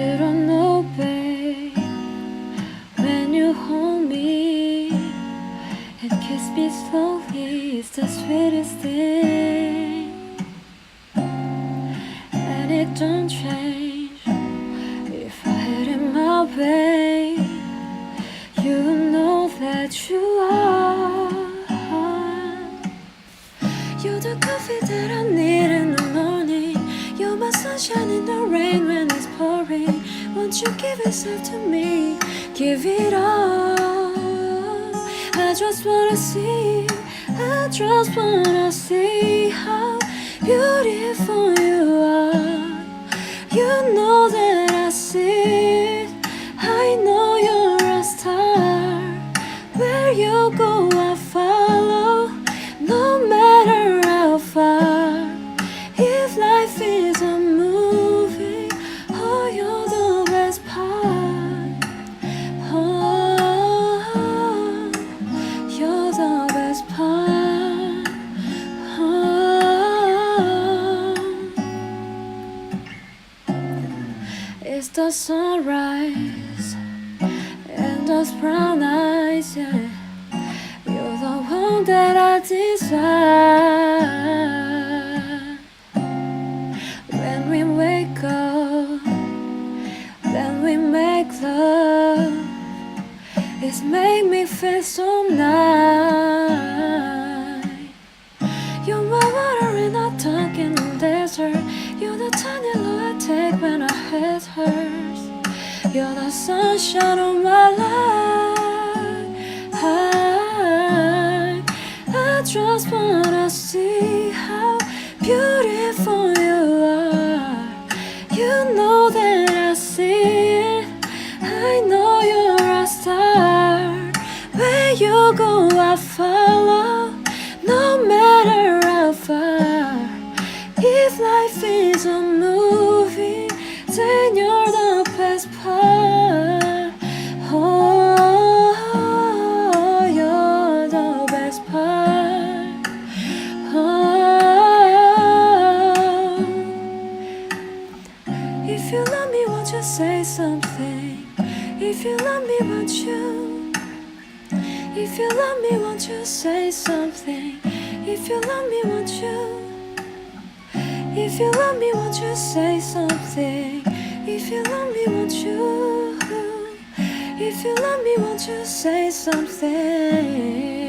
You don't know, babe, when you hold me and kiss me slowly, it's the sweetest thing. And it don't change if I had it my way. You know that you are. You're the coffee that I need Won't you give yourself to me? Give it all. I just wanna see. I just wanna see how beautiful you are. You know that I see it. I know you're a star. Where you go, It's the sunrise and those brown eyes, yeah. You're the one that I desire. When we wake up, then we make love. It's made me feel so nice. You're my water in a in the desert. You're the tiny I take when our head hurts. You're the sunshine of my life. I, I just wanna see how beautiful you are. You know that I see it. I know you're a star. Where you go, I follow. No matter how far. If life is a movie, then you're the best part. Oh, you're the best part. Oh, if you love me, won't you say something? If you love me, won't you? If you love me, won't you say something? If you love me, won't you? If you love me, won't you say something? If you love me, won't you? If you love me, won't you say something?